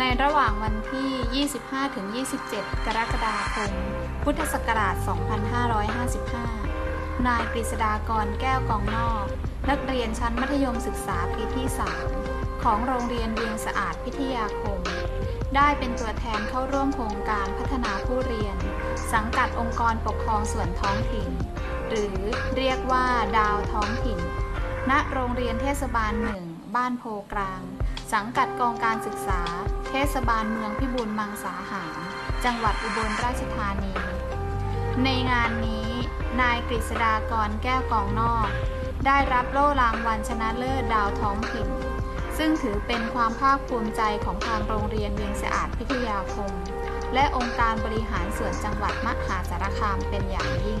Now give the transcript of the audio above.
ในระหว่างวันที่ 25-27 กรกฎาคม พุทธศักราช 2555 นายกฤษดากรแก้วกองนอก นักเรียนชั้นมัธยมศึกษาปีที่ 3 ของโรงเรียนเวียงสะอาดพิทยาคม ได้เป็นตัวแทนเข้าร่วมโครงการพัฒนาผู้เรียน สังกัดองค์กรปกครองส่วนท้องถิ่น หรือเรียกว่าดาวท้องถิ่น ณ โรงเรียนเทศบาลหนึ่ง บ้านโพกลาง สังกัดกองการศึกษา เทศบาลเมืองพิบูลมังสาหาร จังหวัดอุบลราชธานี ในงานนี้ นายกฤษดากรแก้วกองนอก ได้รับโล่รางวัลชนะเลิศดาวท้องถิ่น ซึ่งถือเป็นความภาคภูมิใจของทางโรงเรียนเวียงสะอาดพิทยาคม และองค์การบริหารส่วนจังหวัดมหาสารคามเป็นอย่างยิ่ง